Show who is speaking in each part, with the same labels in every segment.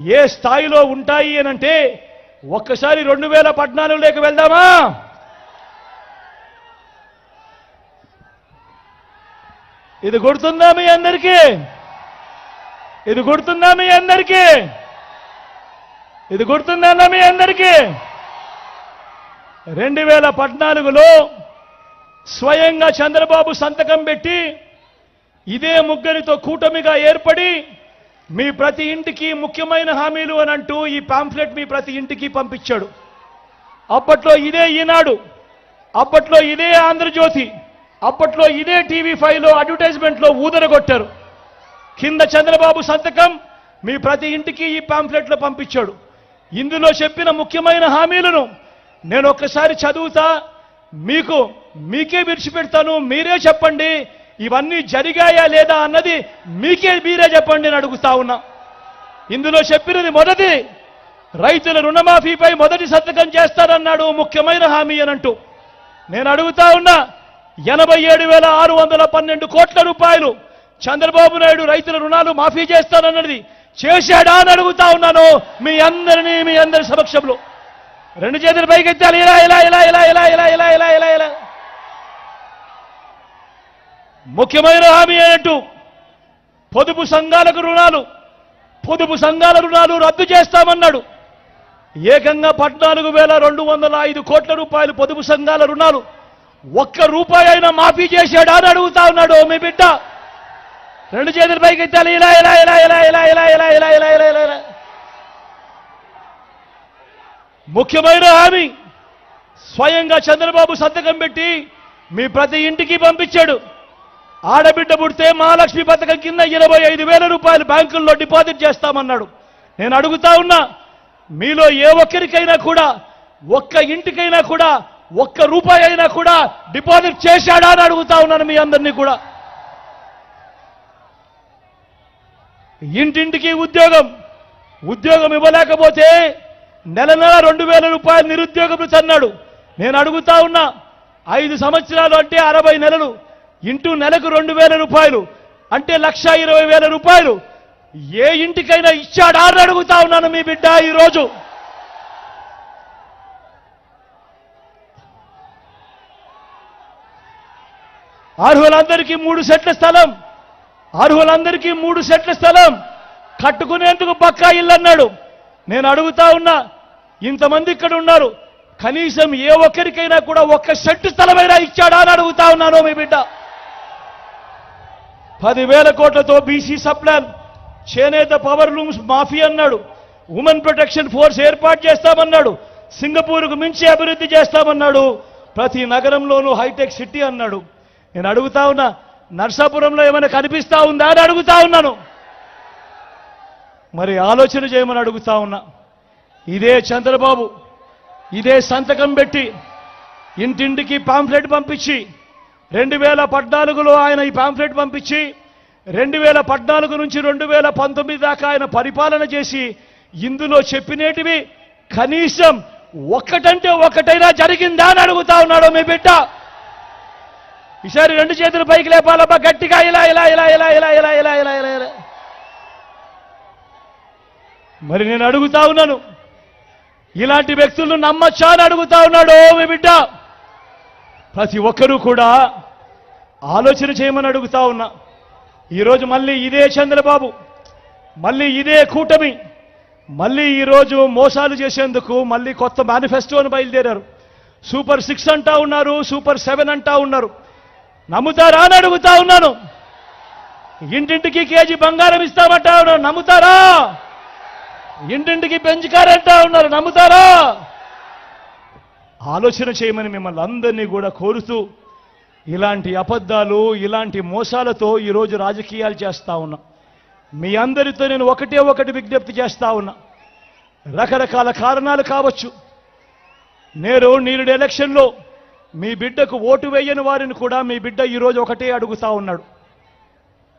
Speaker 1: ఏ స్థాయిలో ఉంటాయి అని అంటే ఒక్కసారి రెండు వేల పద్నాలుగులోకి వెళ్దామా? ఇది గుర్తుందా మీ అందరికీ? ఇది గుర్తుందా మీ అందరికీ? ఇది గుర్తుందా మీ అందరికీ? రెండు వేల పద్నాలుగులో స్వయంగా చంద్రబాబు సంతకం పెట్టి ఇదే ముగ్గురితో కూటమిగా ఏర్పడి మీ ప్రతి ఇంటికి ముఖ్యమైన హామీలు అని అంటూ ఈ పాంఫ్లెట్ మీ ప్రతి ఇంటికి పంపించాడు. అప్పట్లో ఇదే ఈనాడు అప్పట్లో ఇదే ఆంధ్రజ్యోతి అప్పట్లో ఇదే టీవీ ఫైవ్లో అడ్వర్టైజ్మెంట్లో ఊదరగొట్టారు. కింద చంద్రబాబు సంతకం మీ ప్రతి ఇంటికి ఈ పాంఫ్లెట్లో పంపించాడు. ఇందులో చెప్పిన ముఖ్యమైన హామీలను నేను ఒక్కసారి చదువుతా మీకు మీకే విడిచిపెడతాను మీరే చెప్పండి ఇవన్నీ జరిగాయా లేదా అన్నది మీకే మీరే చెప్పండి నేను అడుగుతా ఉన్నా. ఇందులో చెప్పినది మొదటి రైతుల రుణమాఫీపై మొదటి సంతకం చేస్తారన్నాడు ముఖ్యమైన హామీ అనంటూ నేను అడుగుతా ఉన్నా ఎనభై ఏడు వేల ఆరు వందల పన్నెండు కోట్ల రూపాయలు చంద్రబాబు నాయుడు రైతుల రుణాలు మాఫీ చేస్తానన్నది చేశాడా అని అడుగుతా ఉన్నాను మీ అందరినీ మీ అందరి సమక్షంలో. రెండు చేతులు పైకెత్తాలి ఇలా ఇలా ఇలా ఇలా ఇలా ఇలా ఇలా ఇలా ఇలా ఇలా. ముఖ్యమైన హామీ అంటూ పొదుపు సంఘాలకు రుణాలు పొదుపు సంఘాల రుణాలు రద్దు చేస్తామన్నాడు ఏకంగా పద్నాలుగు వేల రెండు వందల ఐదు కోట్ల రూపాయలు పొదుపు సంఘాల రుణాలు ఒక్క రూపాయి అయినా మాఫీ చేశాడా అని అడుగుతా ఉన్నాడు మీ బిడ్డ రెండు చేతుల పైకి ఎత్తాలి ఇలా ఇలా ఇలా ఇలా ఇలా ఇలా ఇలా ఇలా ఇలా ఇలా ఇలా ఇలా ముఖ్యమైన హామీ స్వయంగా చంద్రబాబు సంతకం పెట్టి మీ ప్రతి ఇంటికి పంపించాడు ఆడబిడ్డ పుడితే మహాలక్ష్మి పథకం కింద ఇరవై ఐదు వేల రూపాయలు బ్యాంకుల్లో డిపాజిట్ చేస్తామన్నాడు. నేను అడుగుతా ఉన్నా మీలో ఏ ఒక్కరికైనా కూడా ఒక్క ఇంటికైనా కూడా ఒక్క రూపాయి అయినా కూడా డిపాజిట్ చేశాడా అని అడుగుతా ఉన్నాను మీ అందరినీ కూడా. ఇంటింటికి ఉద్యోగం ఉద్యోగం ఇవ్వలేకపోతే నెల నెల రెండు వేల రూపాయలు నిరుద్యోగం అన్నాడు నేను అడుగుతా ఉన్నా ఐదు సంవత్సరాలు అంటే అరవై నెలలు. ఇంటూ నెలకు రెండు వేల రూపాయలు అంటే లక్ష ఇరవై వేల రూపాయలు. ఏ ఇంటికైనా ఇచ్చాడా అని అడుగుతా ఉన్నాను మీ బిడ్డ ఈరోజు. అర్హులందరికీ మూడు సెట్ల స్థలం. అర్హులందరికీ మూడు సెట్ల స్థలం. కట్టుకునేందుకు పక్కా ఇల్లు అన్నాడు. నేను అడుగుతా ఉన్నా ఇంతమంది ఇక్కడ ఉన్నారు. కనీసం ఏ ఒక్కరికైనా కూడా ఒక్క సెట్ స్థలమైనా ఇచ్చాడా అని అడుగుతా ఉన్నాను మీ బిడ్డ. పదివేల కోట్లతో బీసీ సప్లాన్. చేనేత పవర్ లూమ్స్ మాఫీ అన్నాడు. ఉమెన్ ప్రొటెక్షన్ ఫోర్స్ ఏర్పాటు చేస్తామన్నాడు. సింగపూర్కు మించి అభివృద్ధి చేస్తామన్నాడు. ప్రతి నగరంలోనూ హైటెక్ సిటీ అన్నాడు. నేను అడుగుతా ఉన్నా నర్సాపురంలో ఏమైనా కనిపిస్తా ఉందా అని అడుగుతా ఉన్నాను. మరి ఆలోచన చేయమని అడుగుతా ఉన్నా. ఇదే చంద్రబాబు ఇదే సంతకం పెట్టి ఇంటింటికి పాంఫ్లెట్ పంపించి రెండు వేల పద్నాలుగులో ఆయన ఈ పాంఫ్లెట్ పంపించి రెండు వేల పద్నాలుగు నుంచి రెండు వేల పంతొమ్మిది దాకా ఆయన పరిపాలన చేసి ఇందులో చెప్పినేటివి కనీసం ఒక్కటంటే ఒక్కటైనా జరిగిందా అని అడుగుతా ఉన్నాడు మీ బిడ్డ. ఈసారి రెండు చేతులు పైకి లేపాలబ్బా గట్టిగా ఇలా ఇలా ఇలా ఇలా ఇలా ఇలా ఇలా ఇలా ఇలా ఇలా. మరి నేను అడుగుతా ఉన్నాను. ఇలాంటి వ్యక్తులను నమ్మచ్చా అని అడుగుతా ఉన్నాడు మీ బిడ్డ. ప్రతి ఒక్కరూ కూడా ఆలోచన చేయమని అడుగుతా ఉన్నా. ఈరోజు మళ్ళీ ఇదే చంద్రబాబు మళ్ళీ ఇదే కూటమి మళ్ళీ ఈరోజు మోసాలు చేసేందుకు మళ్ళీ కొత్త మేనిఫెస్టోను బయలుదేరారు. సూపర్ సిక్స్ అంటా ఉన్నారు సూపర్ సెవెన్ అంటా ఉన్నారు. నమ్ముతారా అని అడుగుతా ఉన్నాను. ఇంటింటికి కేజీ బంగారం ఇస్తామంటా ఉన్నారు నమ్ముతారా? ఇంటింటికి పెంచుకారంటా ఉన్నారు. నమ్ముతారా? ఆలోచన చేయమని మిమ్మల్ని అందరినీ కూడా కోరుతూ ఇలాంటి అబద్ధాలు ఇలాంటి మోసాలతో ఈరోజు రాజకీయాలు చేస్తా ఉన్నా. మీ అందరితో నేను ఒకటే ఒకటి విజ్ఞప్తి చేస్తా ఉన్నా. రకరకాల కారణాలు కావచ్చు. నేను నీరుడు ఎలక్షన్లో మీ బిడ్డకు ఓటు వేయని వారిని కూడా మీ బిడ్డ ఈరోజు ఒకటే అడుగుతా ఉన్నాడు.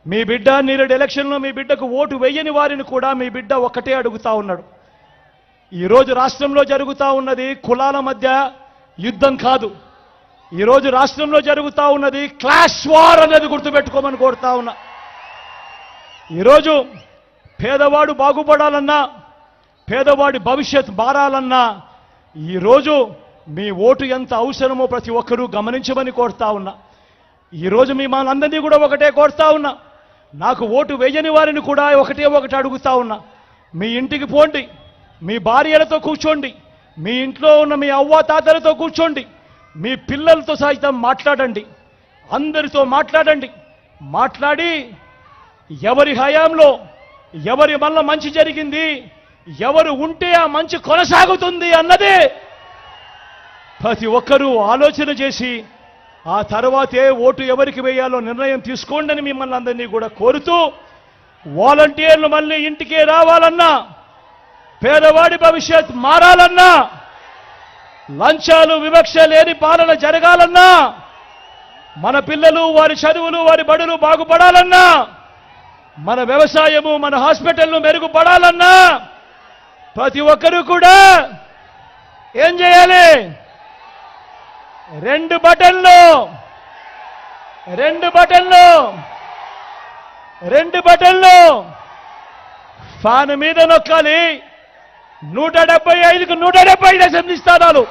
Speaker 1: మీ బిడ్డ నీరుడు ఎలక్షన్లో మీ బిడ్డకు ఓటు వేయని వారిని కూడా మీ బిడ్డ ఒకటే అడుగుతా ఉన్నాడు. ఈరోజు రాష్ట్రంలో జరుగుతూ ఉన్నది కులాల మధ్య యుద్ధం కాదు. ఈరోజు రాష్ట్రంలో జరుగుతూ ఉన్నది క్లాష్ వార్ అనేది గుర్తుపెట్టుకోమని కోరుతా ఉన్నా. ఈరోజు పేదవాడు బాగుపడాలన్నా పేదవాడి భవిష్యత్ మారాలన్నా ఈరోజు మీ ఓటు ఎంత అవసరమో ప్రతి ఒక్కరూ గమనించమని కోరుతా ఉన్నా. ఈరోజు మీ మనందరినీ కూడా ఒకటే కోరుతా ఉన్నా. నాకు ఓటు వేయని వారిని కూడా ఒకటే ఒకటి అడుగుతా ఉన్నా. మీ ఇంటికి పోండి. మీ భార్యలతో కూర్చోండి. మీ ఇంట్లో ఉన్న మీ అవ్వ తాతలతో కూర్చోండి. మీ పిల్లలతో సహితం మాట్లాడండి. అందరితో మాట్లాడండి. మాట్లాడి ఎవరి హయాంలో ఎవరి వల్ల మంచి జరిగింది ఎవరు ఉంటే ఆ మంచి కొనసాగుతుంది అన్నదే ప్రతి ఒక్కరూ ఆలోచన చేసి ఆ తర్వాతే ఓటు ఎవరికి వేయాలో నిర్ణయం తీసుకోండి అని మిమ్మల్ని అందరినీ కూడా కోరుతూ వాలంటీర్లు మళ్ళీ ఇంటికే రావాలన్నా పేదవాడి భవిష్యత్ మారాలన్నా లంచాలు వివక్ష లేని పాలన జరగాలన్నా మన పిల్లలు వారి చదువులు వారి బడులు బాగుపడాలన్నా మన వ్యవసాయము మన హాస్పిటల్ను మెరుగుపడాలన్నా ప్రతి ఒక్కరూ కూడా ఏం చేయాలి? రెండు బటన్లు రెండు బటన్లు రెండు బటన్లు ఫ్యాన్ మీద నొక్కాలి. నూట డెబ్బై ఐదుకు నూట డెబ్బై ఐదు అసెంబ్లీ స్థానాలు.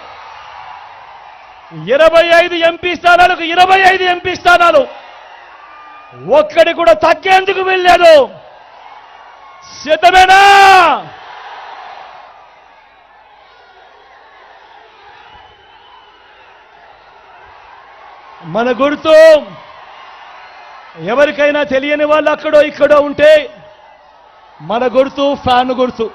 Speaker 1: ఇరవై ఐదు ఎంపీ స్థానాలకు ఇరవై ఐదు ఎంపీ స్థానాలు. ఒక్కడి కూడా తగ్గేందుకు వెళ్ళాడు సిద్ధమేనా? మన గుర్తు ఎవరికైనా తెలియని వాళ్ళు అక్కడో ఇక్కడో ఉంటే మన గుర్తు ఫ్యాన్ గుర్తు.